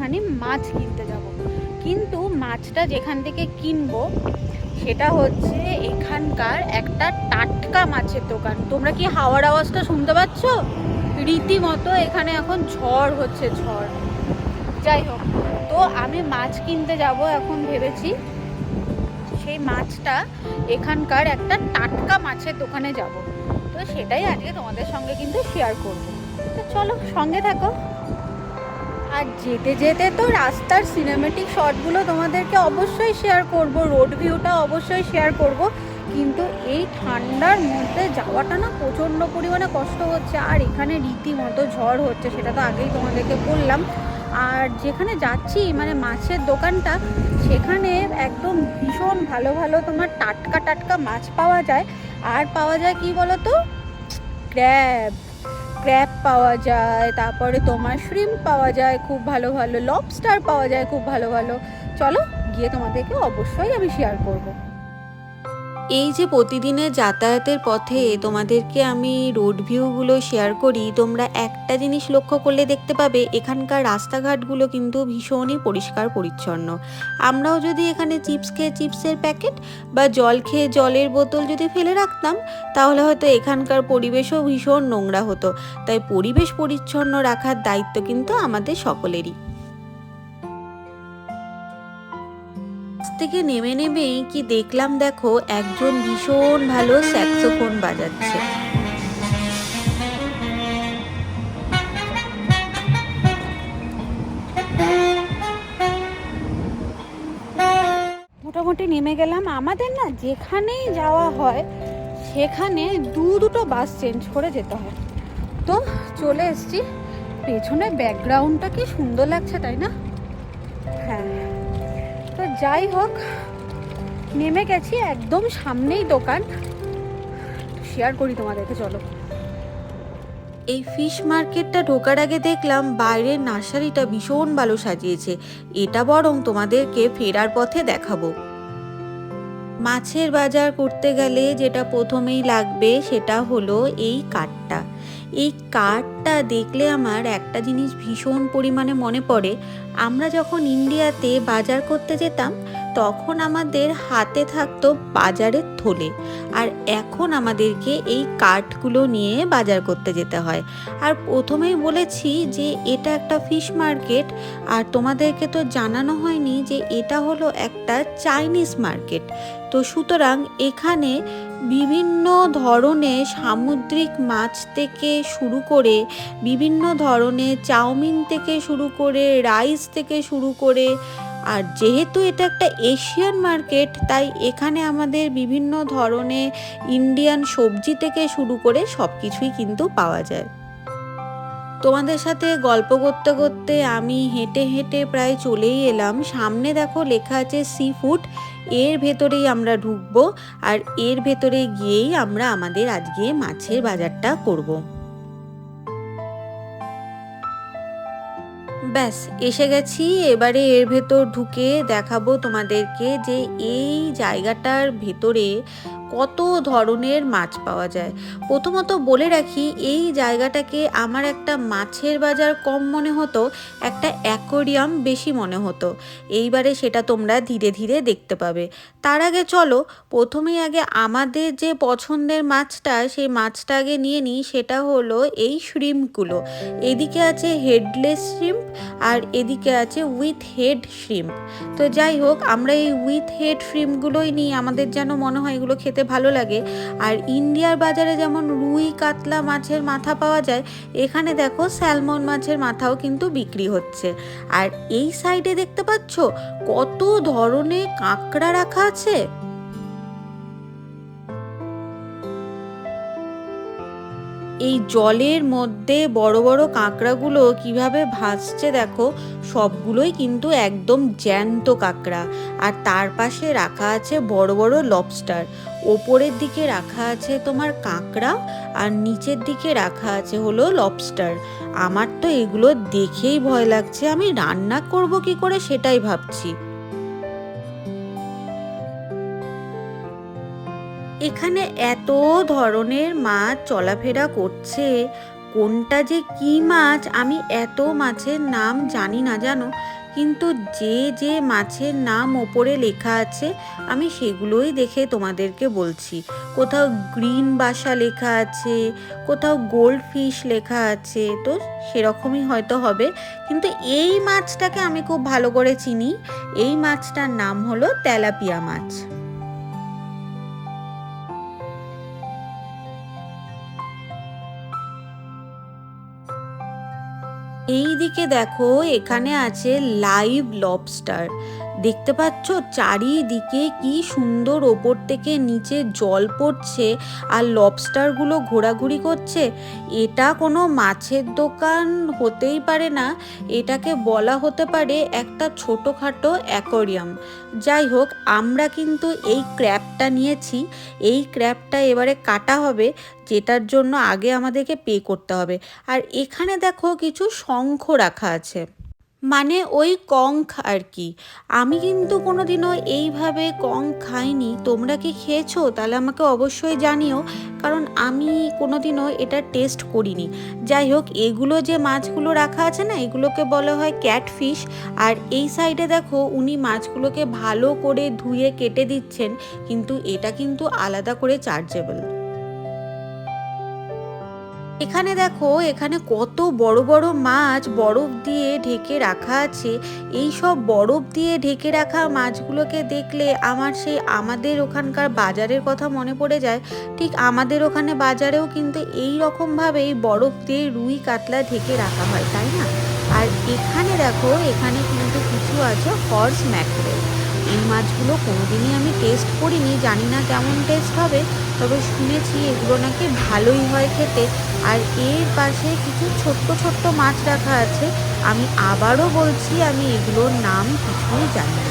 একটুখানি মাছ কিনতে যাব। কিন্তু মাছটা যেখান থেকে কিনবো, সেটা হচ্ছে এখানকার একটা টাটকা মাছের দোকান। তোমরা কি হাওয়ার আওয়াজটা শুনতে পাচ্ছ? রীতিমতো এখানে এখন ঝড় হচ্ছে, ঝড়। যাই হোক, তো আমি মাছ কিনতে যাব এখন ভেবেছি। সেই মাছটা এখানকার একটা টাটকা মাছের দোকানে যাব। তো সেটাই আজকে তোমাদের সঙ্গে কিন্তু শেয়ার করব। তো চলো সঙ্গে থাকো। আর যেতে যেতে তো রাস্তার সিনেমেটিক শটগুলো তোমাদেরকে অবশ্যই শেয়ার করব রোড ভিউটা অবশ্যই শেয়ার করব। কিন্তু এই ঠান্ডার মধ্যে যাওয়াটা না প্রচণ্ড পরিমাণে কষ্ট হচ্ছে। আর এখানে রীতিমতো ঝড় হচ্ছে, সেটা তো আগেই তোমাদেরকে বললাম। আর যেখানে যাচ্ছি মানে মাছের দোকানটা, সেখানে একদম ভীষণ ভালো ভালো তোমার টাটকা টাটকা মাছ পাওয়া যায়। আর পাওয়া যায় কি বলো তো ক্র্যাব ক্র্যাব পাওয়া যায়, তারপরে তোমার শ্রিম পাওয়া যায়, খুব ভালো ভালো লবস্টার পাওয়া যায়, খুব ভালো ভালো। চলো, গিয়ে তোমাদেরকে অবশ্যই আমি শেয়ার করব। এই যে প্রতিদিনের যাতায়াতের পথে তোমাদেরকে আমি রোড ভিউগুলো শেয়ার করি, তোমরা একটা জিনিস লক্ষ্য করলে দেখতে পাবে, এখানকার রাস্তাঘাটগুলো কিন্তু ভীষণই পরিষ্কার পরিচ্ছন্ন। আমরাও যদি এখানে চিপস খেয়ে চিপসের প্যাকেট বা জল খেয়ে জলের বোতল যদি ফেলে রাখতাম, তাহলে হয়তো এখানকার পরিবেশও ভীষণ নোংরা হতো। তাই পরিবেশ পরিচ্ছন্ন রাখার দায়িত্ব কিন্তু আমাদের সকলেরই। থেকে নেমে নেমেই কি দেখলাম দেখো একজন ভীষণ ভালো স্যাক্সোফোন বাজাচ্ছে। মোটামুটি নেমে গেলাম। আমাদের না যেখানেই যাওয়া হয়, সেখানে দু দুটো বাস চেঞ্জ করে যেতে হয়। তো চলে এসছি। পেছনে ব্যাকগ্রাউন্ডটা কি সুন্দর লাগছে, তাই না? হ্যাঁ। তো যাই হোক, নেমে গেছি একদম সামনেই দোকান। শেয়ার করি তোমাদেরকে, চলো। এই ফিশ মার্কেটটা ঢোকার আগে দেখলাম বাইরের নার্সারিটা ভীষণ ভালো সাজিয়েছে। এটা বরং তোমাদেরকে ফেরার পথে দেখাবো। মাছের বাজার করতে গেলে যেটা প্রথমেই লাগবে সেটা হলো এই কাঠটা। এই কাঠটা দেখলে আমার একটা জিনিস ভীষণ পরিমাণে মনে পড়ে। আমরা যখন ইন্ডিয়াতে বাজার করতে যেতাম, তখন আমাদের হাতে থাকতো বাজারের থলে। আর এখন আমাদেরকে এই কাঠগুলো নিয়ে বাজার করতে যেতে হয়। আর প্রথমেই বলেছি যে এটা একটা ফিশ মার্কেট, আর তোমাদেরকে তো জানানো হয়নি যে এটা হলো একটা চাইনিজ মার্কেট। তো সুতরাং এখানে বিভিন্ন ধরনের সামুদ্রিক মাছ থেকে শুরু করে বিভিন্ন ধরনের চাউমিন থেকে শুরু করে রাইস থেকে শুরু করে, আর যেহেতু এটা একটা এশিয়ান মার্কেট, তাই এখানে আমাদের বিভিন্ন ধরনের ইন্ডিয়ান সবজি থেকে শুরু করে সব কিছুই কিন্তু পাওয়া যায়। তোমাদের সাথে গল্প করতে করতে আমি হেঁটে হেঁটে প্রায় চলেই এলাম। সামনে দেখো লেখা আছে সি ফুড এর ভেতরেই আমরা ঢুকব আর এর ভেতরে গিয়েই আমরা আমাদের আজকে মাছের বাজারটা করব। ব্যাস, এসে গেছি। এবারে এর ভেতর ঢুকে দেখাবো তোমাদেরকে যে এই জায়গাটার ভেতরে কত ধরনের মাছ পাওয়া যায়। প্রথমত বলে রাখি, এই জায়গাটাকে আমার একটা মাছের বাজার কম মনে হতো, একটা অ্যাকোরিয়াম বেশি মনে হতো। এইবারে সেটা তোমরা ধীরে ধীরে দেখতে পাবে। তার আগে চলো, প্রথমেই আগে আমাদের যে পছন্দের মাছটা, সেই মাছটা আগে নিয়ে নিই, সেটা হলো এই শ্রিম্পগুলো এদিকে আছে হেডলেস শ্রিম্প আর এদিকে আছে উইথ হেড শ্রিম্প তো যাই হোক, আমরা এই উইথ হেড শ্রিম্পগুলোই নিই, আমাদের যেন মনে হয় এগুলো খেতে ভালো লাগে। আর ইন্ডিয়ার বাজারে যেমন রুই, কাতলা মাছের মাথা পাওয়া যায়, এখানে দেখো স্যালমন মাছের মাথাও কিন্তু বিক্রি হচ্ছে। আর এই সাইডে দেখতে পাচ্ছ কত ধরনের কাঁকড়া রাখা আছে। এই জলের মধ্যে বড় বড় কাঁকড়াগুলো কীভাবে ভাসছে দেখো, সবগুলোই কিন্তু একদম জ্যান্ত কাঁকড়া। আর তার পাশে রাখা আছে বড় বড় লবস্টার ওপরের দিকে রাখা আছে তোমার কাঁকড়া আর নিচের দিকে রাখা আছে হলো লবস্টার আমার তো এগুলো দেখেই ভয় লাগছে, আমি রান্না করব কি করে সেটাই ভাবছি। এখানে এত ধরনের মাছ চলাফেরা করছে, কোনটা যে কি মাছ আমি এত মাছের নাম জানি না জানো কিন্তু যে যে মাছের নাম ওপরে লেখা আছে, আমি সেগুলোই দেখে তোমাদেরকে বলছি। কোথাও গ্রিন বাসা লেখা আছে, কোথাও গোল্ড ফিশ লেখা আছে, তো সেরকমই হয়তো হবে। কিন্তু এই মাছটাকে আমি খুব ভালো করে চিনি। এই মাছটার নাম হলো তেলাপিয়া মাছ। এই দিকে দেখো এখানে আছে লাইভ লবস্টার। দেখতে পাচ্ছ চারিদিকে কি সুন্দর ওপর থেকে নিচে জল পড়ছে আর লবস্টারগুলো ঘোরাঘুরি করছে। এটা কোনো মাছের দোকান হতেই পারে না, এটাকে বলা হতে পারে একটা ছোটোখাটো অ্যাকোরিয়াম যাই হোক, আমরা কিন্তু এই ক্র্যাপটা নিয়েছি, এই ক্র্যাপটা এবারে কাটা হবে, যেটার জন্য আগে আমাদেরকে পে করতে হবে। আর এখানে দেখো কিছু শঙ্খ রাখা আছে। মানে ওই কঙ্ক আর কি। আমি কিন্তু কোনোদিনও এইভাবে কঙ্ক খাইনি। তোমরা কি খেয়েছো? তাহলে আমাকে অবশ্যই জানিও, কারণ আমি কোনোদিনও এটা টেস্ট করিনি। যাই হোক, এগুলো যে মাছগুলো রাখা আছে না, এগুলোকে বলা হয় ক্যাটফিশ। আর এই সাইডে দেখো, উনি মাছগুলোকে ভালো করে ধুয়ে কেটে দিচ্ছেন, কিন্তু এটা কিন্তু আলাদা করে চার্জেবল। এখানে দেখো, এখানে কত বড় বড় মাছ বরফ দিয়ে ঢেকে রাখা আছে। এই সব বরফ দিয়ে ঢেকে রাখা মাছগুলোকে দেখলে আমার সেই আমাদের ওখানকার বাজারের কথা মনে পড়ে যায়। ঠিক আমাদের ওখানে বাজারেও কিন্তু এই রকমভাবেই বরফ দিয়ে রুই কাতলা ঢেকে রাখা হয়, তাই না? আর এখানে দেখো, এখানে কিন্তু কিছু আছে হর্স ম্যাকরেল এই মাছগুলো কোনোদিনই আমি টেস্ট করিনি, জানি না কেমন টেস্ট হবে, তবে শুনেছি এগুলো নাকি ভালোই হয় খেতে। আর এর পাশে কিছু ছোট্ট ছোট্ট মাছ রাখা আছে, আমি আবারও বলছি, আমি এগুলোর নাম কিছুই জানি না।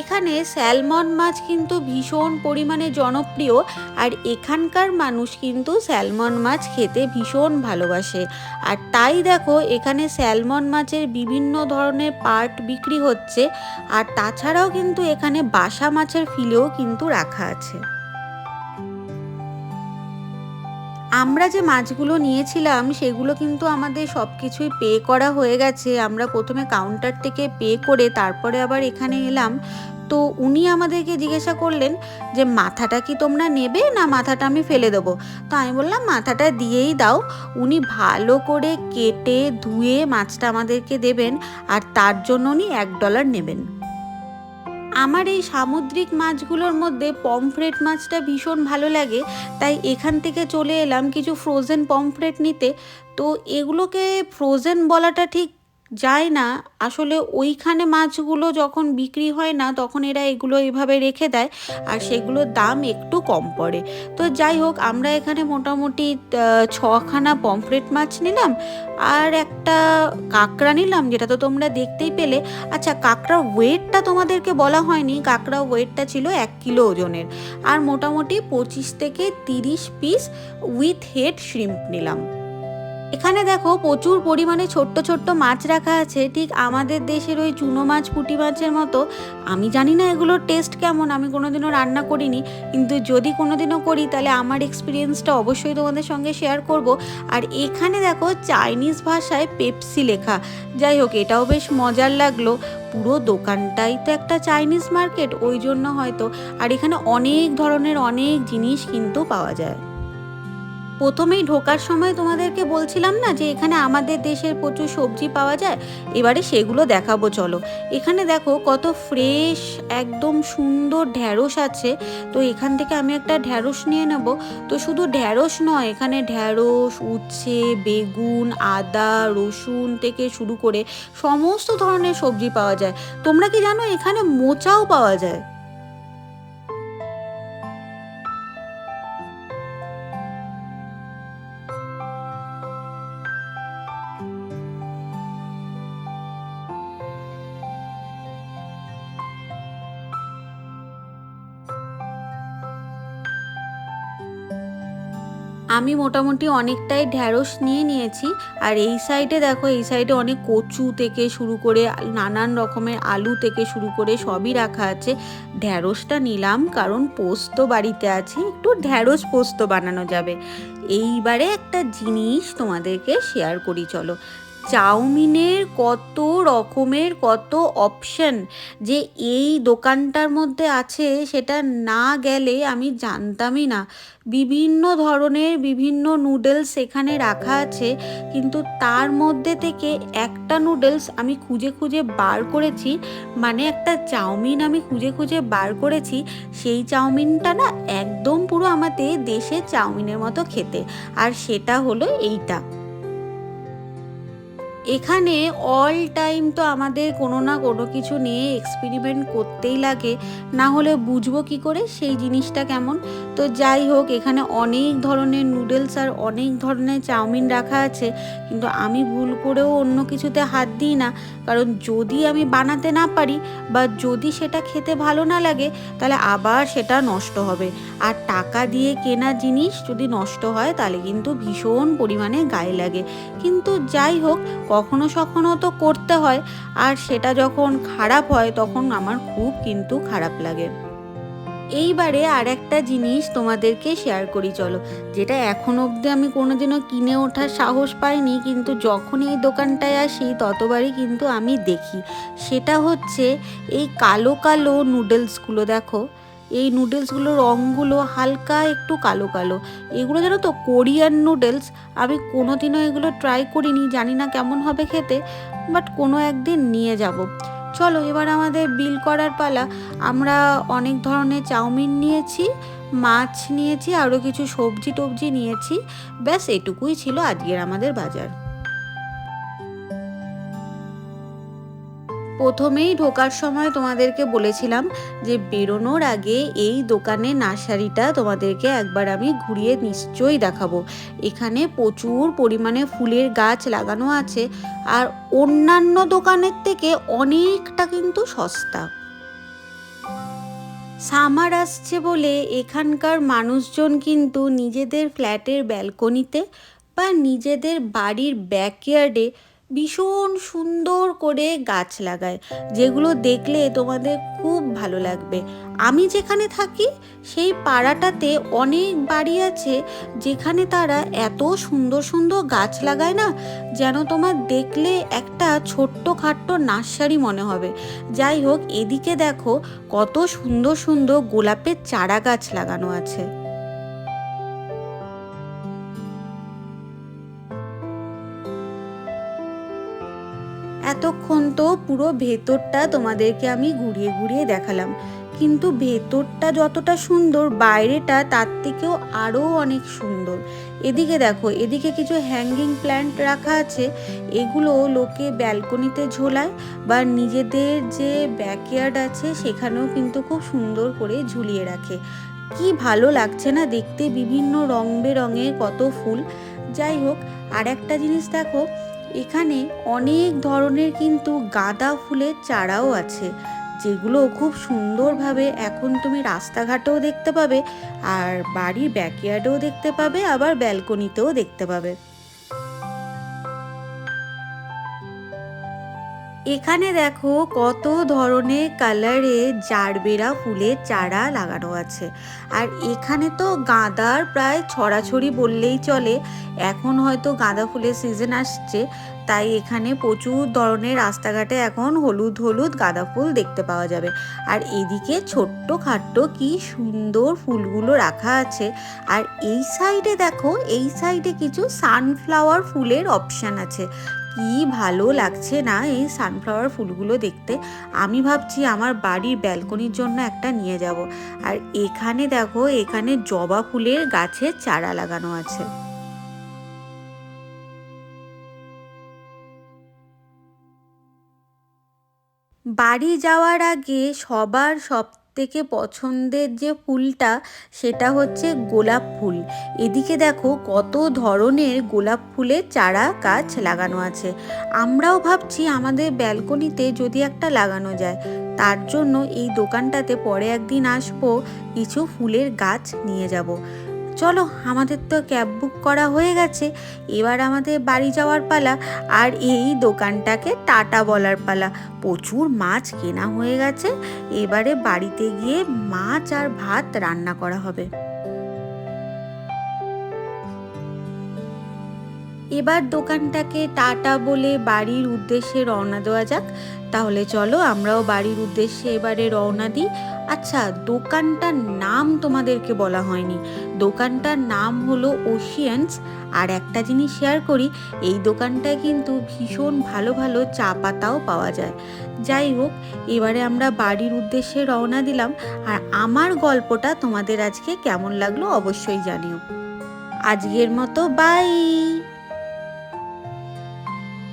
এখানে স্যালমন মাছ কিন্তু ভীষণ পরিমাণে জনপ্রিয় আর এখানকার মানুষ কিন্তু স্যালমন মাছ খেতে ভীষণ ভালোবাসে। আর তাই দেখো, এখানে স্যালমন মাছের বিভিন্ন ধরনের পার্ট বিক্রি হচ্ছে আর তাছাড়াও কিন্তু এখানে বাসা মাছের ফিলেও কিন্তু রাখা আছে। আমরা যে মাছগুলো নিয়েছিলাম, সেগুলো কিন্তু আমাদের সব কিছুই পে করা হয়ে গেছে। আমরা প্রথমে কাউন্টার থেকে পে করে তারপরে আবার এখানে এলাম। তো উনি আমাদেরকে জিজ্ঞাসা করলেন যে, মাথাটা কি তোমরা নেবে না মাথাটা আমি ফেলে দেবো? তো আমি বললাম, মাথাটা দিয়েই দাও। উনি ভালো করে কেটে ধুয়ে মাছটা আমাদেরকে দেবেন, আর তার জন্য উনি এক ডলার নেবেন। আমার এই সামুদ্রিক মাছগুলোর মধ্যে পমফ্রেট মাছটা ভীষণ ভালো লাগে, তাই এখান থেকে চলে এলাম কিছু ফ্রোজেন পমফ্রেট নিতে। তো এগুলোকে ফ্রোজেন বলাটা ঠিক যায় না। আসলে ওইখানে মাছগুলো যখন বিক্রি হয় না, তখন এরা এগুলো এভাবে রেখে দেয় আর সেগুলোর দাম একটু কম পড়ে। তো যাই হোক, আমরা এখানে মোটামুটি ছখানা পমফ্রেট মাছ নিলাম আর একটা কাঁকড়া নিলাম, যেটা তো তোমরা দেখতেই পেলে। আচ্ছা কাঁকড়া ওয়েটটা তোমাদেরকে বলা হয়নি। কাঁকড়া ওয়েটটা ছিল এক কিলো ওজনের। আর মোটামুটি পঁচিশ থেকে তিরিশ পিস উইথ হেড শ্রিম্প নিলাম। এখানে দেখো প্রচুর পরিমাণে ছোট্ট ছোট্ট মাছ রাখা আছে, ঠিক আমাদের দেশের ওই চুনো মাছ, পুঁটি মাছের মতো। আমি জানি না এগুলোর টেস্ট কেমন, আমি কোনোদিনও রান্না করিনি, কিন্তু যদি কোনোদিনও করি, তাহলে আমার এক্সপিরিয়েন্সটা অবশ্যই তোমাদের সঙ্গে শেয়ার করব। আর এখানে দেখো চাইনিজ ভাষায় পেপসি লেখা। যাই হোক, এটাও বেশ মজার লাগল। পুরো দোকানটাই তো একটা চাইনিজ মার্কেট ওই জন্য হয়তো। আর এখানে অনেক ধরনের অনেক জিনিস কিন্তু পাওয়া যায়। প্রথমেই ঢোকার সময় তোমাদেরকে বলছিলাম না যে এখানে আমাদের দেশের প্রচুর সবজি পাওয়া যায়? এবারে সেগুলো দেখাবো, চলো। এখানে দেখো কত ফ্রেশ, একদম সুন্দর ঢ্যাঁড়স আছে। তো এখান থেকে আমি একটা ঢ্যাঁড়স নিয়ে নেব। তো শুধু ঢ্যাঁড়স নয়, এখানে ঢ্যাঁড়স, উচ্ছে, বেগুন, আদা, রসুন থেকে শুরু করে সমস্ত ধরনের সবজি পাওয়া যায়। তোমরা কি জানো এখানে মোচাও পাওয়া যায়? আমি মোটামুটি অনেকটাই ঢ্যাঁড়স নিয়ে নিয়েছি। আর এই সাইডে দেখো, এই সাইডে অনেক কচু থেকে শুরু করে নানান রকমের আলু থেকে শুরু করে সবই রাখা আছে। ঢ্যাঁড়সটা নিলাম, কারণ পোস্ত বাড়িতে আছে, একটু ঢ্যাঁড়স পোস্ত বানানো যাবে। এইবারে একটা জিনিস তোমাদেরকে শেয়ার করি, চলো। চাউমিনের কত রকমের কত অপশন যে এই দোকানটার মধ্যে আছে সেটা না গেলে আমি জানতামই না। বিভিন্ন ধরনের বিভিন্ন নুডলস এখানে রাখা আছে, কিন্তু তার মধ্যে থেকে একটা নুডলস আমি খুঁজে খুঁজে বার করেছি মানে একটা চাউমিন আমি খুঁজে খুঁজে বার করেছি, সেই চাউমিনটা না একদম পুরো আমাদের দেশের চাউমিনের মতো খেতে। আর সেটা হলো এইটা। এখানে অল টাইম তো আমাদের কোনো না কোনো কিছু নিয়ে এক্সপেরিমেন্ট করতেই লাগে। না হলে বুঝব কি করে, সেই জিনিসটা কেমন? তো যাই হোক, এখানে অনেক ধরনের নুডলস আর অনেক ধরনের চাউমিন রাখা আছে। কিন্তু আমি ভুল করেও অন্য কিছুতে হাত দিই না। কারণ যদি আমি বানাতে না পারি বা যদি সেটা খেতে ভালো না লাগে, তাহলে আবার সেটা নষ্ট হবে। আর টাকা দিয়ে কেনা জিনিস যদি নষ্ট হয়, তাহলে কিন্তু ভীষণ পরিমাণে গায়ে লাগে। কিন্তু যাই হোক কখনো সখনো তো করতে হয়, আর সেটা যখন খারাপ হয় তখন আমার খুব কিন্তু খারাপ লাগে। এইবারে আর একটা জিনিস তোমাদেরকে শেয়ার করি, চলো। যেটা এখন অবধি আমি কোনোদিনও কিনে ওঠার সাহস পাইনি, কিন্তু যখন এই দোকানটায় আসি ততবারই কিন্তু আমি দেখি। সেটা হচ্ছে এই কালো কালো নুডলসগুলো দেখো। এই নুডলসগুলোর রঙগুলো হালকা একটু কালো কালো। এগুলো জানো তো, কোরিয়ান নুডলস আমি কোনোদিনও এগুলো ট্রাই করিনি, জানি না কেমন হবে খেতে বাট কোনো একদিন নিয়ে যাব। চলো, এবার আমাদের বিল করার পালা। আমরা অনেক ধরনের চাউমিন নিয়েছি, মাছ নিয়েছি, আরও কিছু সবজি টবজি নিয়েছি। ব্যাস, এটুকুই ছিল আজকের আমাদের বাজার। প্রথমেই ঢোকার সময় তোমাদেরকে বলেছিলাম যে বেরোনোর আগে এই দোকানে নার্সারিটা তোমাদেরকে একবার আমি ঘুরিয়ে নিশ্চয়ই দেখাবো। এখানে প্রচুর পরিমাণে ফুলের গাছ লাগানো আছে আর অন্যান্য দোকানের থেকে অনেকটা কিন্তু সস্তা। সামার আসছে বলে এখানকার মানুষজন কিন্তু নিজেদের ফ্ল্যাটের ব্যালকনিতে বা নিজেদের বাড়ির ব্যাকইয়ার্ডে ভীষণ সুন্দর করে গাছ লাগায়, যেগুলো দেখলে তোমাদের খুব ভালো লাগবে। আমি যেখানে থাকি, সেই পাড়াটাতে অনেক বাড়ি আছে, যেখানে তারা এত সুন্দর সুন্দর গাছ লাগায় না, যেন তোমার দেখলে একটা ছোট্ট খাট্ট নার্সারি মনে হবে। যাই হোক, এদিকে দেখো কত সুন্দর সুন্দর গোলাপের চারা গাছ লাগানো আছে। এতক্ষণ তো পুরো ভেতরটা তোমাদেরকে আমি ঘুরিয়ে ঘুরিয়ে দেখালাম। কিন্তু ভেতরটা যতটা সুন্দর, বাইরেটা তার থেকেও আরও অনেক সুন্দর। এদিকে দেখো, এদিকে কিছু হ্যাঙ্গিং প্ল্যান্ট রাখা আছে। এগুলো লোকে ব্যালকনিতে ঝোলায় বা নিজেদের যে ব্যাকয়ার্ড আছে সেখানেও কিন্তু খুব সুন্দর করে ঝুলিয়ে রাখে। কি ভালো লাগছে না দেখতে? বিভিন্ন রং বেরঙের কত ফুল। যাই হোক আর একটা জিনিস দেখো এখানে অনেক ধরনের কিন্তু গাঁদা ফুলের চারাও আছে, যেগুলো খুব সুন্দরভাবে এখন তুমি রাস্তাঘাটেও দেখতে পাবে, আর বাড়ির ব্যাকইয়ার্ডেও দেখতে পাবে, আবার ব্যালকনিতেও দেখতে পাবে। এখানে দেখো কত ধরনের কালারে জারবেরা ফুলের চারা লাগানো আছে। আর এখানে তো গাঁদার প্রায় ছড়াছড়ি বললেই চলে। এখন হয়তো গাঁদা ফুলের সিজন আসছে, তাই এখানে প্রচুর ধরনের রাস্তাঘাটে এখন হলুদ হলুদ গাঁদা ফুল দেখতে পাওয়া যাবে। আর এদিকে ছোট্ট খাট্ট কি সুন্দর ফুলগুলো রাখা আছে। আর এই সাইডে দেখো, এই সাইডে কিছু সানফ্লাওয়ার ফুলের অপশান আছে। কি ভালো লাগছে না এই সানফ্লাওয়ার ফুলগুলো দেখতে। আমি ভাবছি আমার বাড়ির ব্যালকনির জন্য একটা নিয়ে যাব। আর এখানে দেখো, এখানে জবা ফুলের গাছের চারা লাগানো আছে। বাড়ি যাওয়ার আগে সবার সব থেকে পছন্দের যে ফুলটা, সেটা হচ্ছে গোলাপ ফুল। এদিকে দেখো কত ধরনের গোলাপ ফুলের চারা গাছ লাগানো আছে। আমরাও ভাবছি আমাদের ব্যালকনিতে যদি একটা লাগানো যায়, তার জন্য এই দোকানটাতে পরে একদিন আসব, কিছু ফুলের গাছ নিয়ে যাব। চলো, আমাদের তো ক্যাব বুক করা হয়ে গেছে। এবার আমাদের বাড়ি যাওয়ার পালা। আর এই দোকানটাকে টাটা বলার পালা। প্রচুর মাছ কেনা হয়ে গেছে। এবারে বাড়িতে গিয়ে মাছ আর ভাত রান্না করা হবে। এবার দোকানটাকে টাটা বলে বাড়ির উদ্দেশ্যে রওনা দেওয়া যাক। তাহলে চলো আমরাও বাড়ির উদ্দেশ্যে এবারে রওনা দিই। আচ্ছা দোকানটার নাম তোমাদেরকে বলা হয়নি। দোকানটার নাম হলো ওশিয়ানস। আর একটা জিনিস শেয়ার করি, এই দোকানটায় কিন্তু ভীষণ ভালো ভালো চা পাতাও পাওয়া যায়। যাই হোক, এবারে আমরা বাড়ির উদ্দেশ্যে রওনা দিলাম। আর আমার গল্পটা তোমাদের আজকে কেমন লাগল অবশ্যই জানিও। আজকের মতো বাই